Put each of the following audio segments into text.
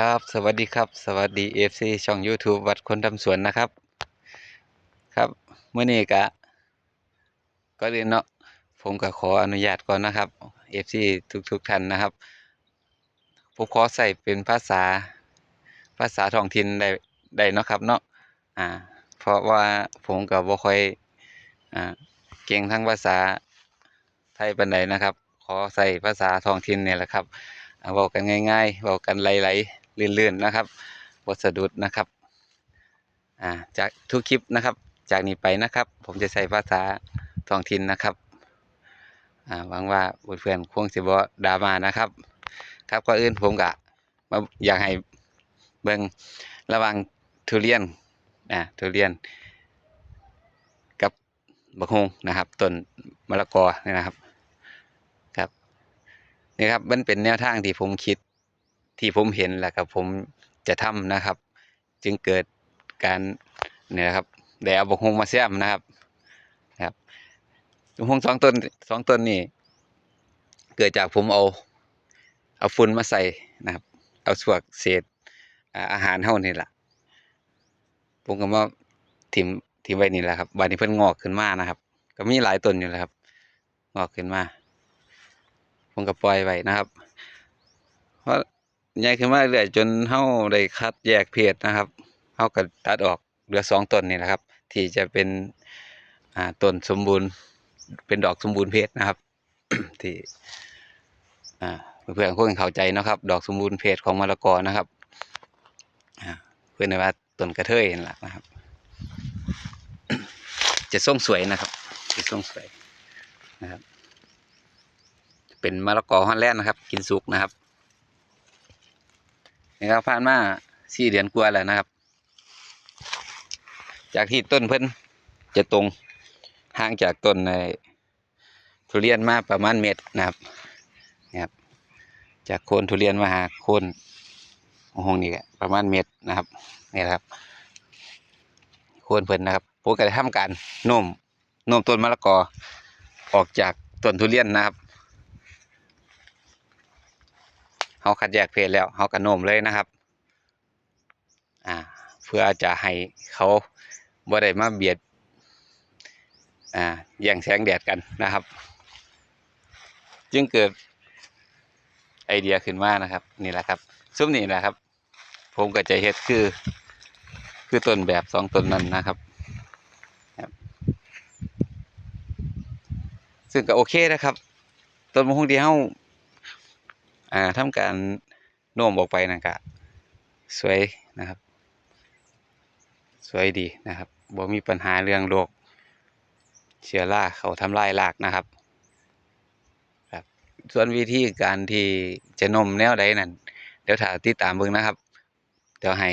ครับสวัสดีครับ สวัสดี FC ช่อง YouTube วัดคนทำสวนนะครับ ครับเมื่อนี้กะก็เรียนเนาะผมก็ขออนุญาตก่อนนะครับ FC ทุกทุกๆท่านนะครับผมขอใส่เป็นภาษาภาษาท้องถิ่นได้ได้เนาะครับเนาะอ่า เพราะว่าผมก็บ่ค่อยอ่าเก่งทั้งภาษาไทยปานใดนะครับ ขอใส่ภาษาท้องถิ่นเนี่ยแหละครับอ่าเว้ากันง่ายๆเว้ากันไหลๆ ลื่นๆนะครับบสะดุดนะครับอ่าจากทุกคลิปนะครับ จากนี้ไปนะครับ ผมจะใช้ภาษาท้องถิ่นนะครับอ่าหวังว่าเพื่อนๆคงสิบ่ดามานะครับ ครับก่อนอื่นผมก็มาอยากให้เบิ่งระว่างทุเรียนอ่าทุเรียน กับบักฮงนะครับต้นมะละกอนี่นะครับครับนี่ครับมันเป็นแนวทางที่ผมคิด ที่ผมเห็นแหล้วครับผมจะทำนะครับ จึงเกิดการเนี่ยนะครับได้เอาบกฮงมาแซมนะครับครับบกฮงสองต้นสองต้นนี่เกิดจากผมเอาเอาฝุ่นมาใส่นะครับ เอาสวกเศษอาหารเฮานี่แหละผมก็มาถิ่มถิ่มไว้นี่แหละครับบานนี้เพิ่นงอกขึ้นมานะครับ ก็มีหลายต้นอยู่แล้วครับ งอกขึ้นมาผมก็ปล่อยไว้นะครับ เพราะ ใหญ่ขึ้นมาเรื่อยจนเฮาได้คัดแยกเพศนะครับเฮาก็ตัดออกเหลือสองต้นนี่แหละครับ ที่จะเป็นอ่าต้นสมบูรณ์ เป็นดอกสมบูรณ์เพศนะครับ ที่อ่าเพื่อนๆคงเข้าใจนะครับ ดอกสมบูรณ์เพศของมะละกอนะครับอ่าเพื่อนว่าต้นกระเทยนั่นแหละนะครับ จะส่งสวยนะครับ จะส่งสวยนะครับ เป็นมะละกอฮอลแลนด์นะครับ กินสุกนะครับ นี่ครับผ่านมาสี่เดือนกว่าแล้วนะครับ จากที่ต้นเพิ่นจะตรงห่างจากต้นในทุเรียนมาประมาณเมตรนะครับนี่ครับ จากโคนทุเรียนมาหาโคนของหงนี่ประมาณเมตรนะครับนี่แหละครับ โคนเพิ่นนะครับผมก็ได้ทำการโน้มโน้มต้นมะละกอออกจากต้นทุเรียนนะครับ เขาคัดแยกเพศแล้วเขากระโน้มเลยนะครับ อ่า เพื่อจะให้เขาบ่ได้มาเบียด อ่าแย่งแสงแดดกันนะครับ จึงเกิดไอเดียขึ้นมานะครับ นี่แหละครับ ซุ้มนี่นะครับ ผมก็จะเฮ็ดคือ คือต้นแบบสองต้นนั้นนะครับครับซึ่งก็โอเคนะครับ ต้นมะฮุงที่เฮา อ่าทำการโน้มออกไปนะกะสวยนะครับ สวยดีนะครับบ่มีปัญหาเรื่องโรคเชื้อราเขาทำลายรากนะครับครับ ส่วนวิธีการที่จะนมแนวใดนั่นเดี๋ยวถ้าติดตามเบิ่งนะครับ เดี๋ยวให้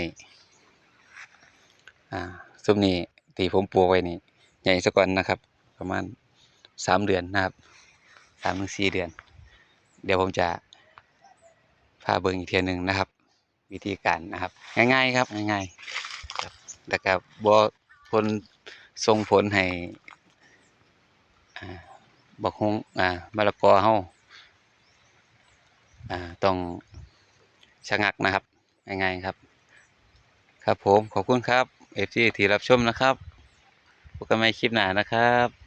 อ่าซุ้มนี้ที่ผมปลูกไว้นี่ใหญ่ซะก่อนนะครับ ประมาณสามเดือนนะครับสามถึงสี่เดือน เดี๋ยวผมจะ พาเบิ่งอีกเทียหนึ่งนะครับ วิธีการนะครับ ง่ายๆครับง่ายๆแล้วก็บ่ผลส่งผลให้บักฮงอ่ามะละกอเฮาอ่าต้องชะงักนะครับง่ายๆครับ ครับผมขอบคุณครับ FG ที่รับชมนะครับพบกันใหม่คลิปหน้านะครับ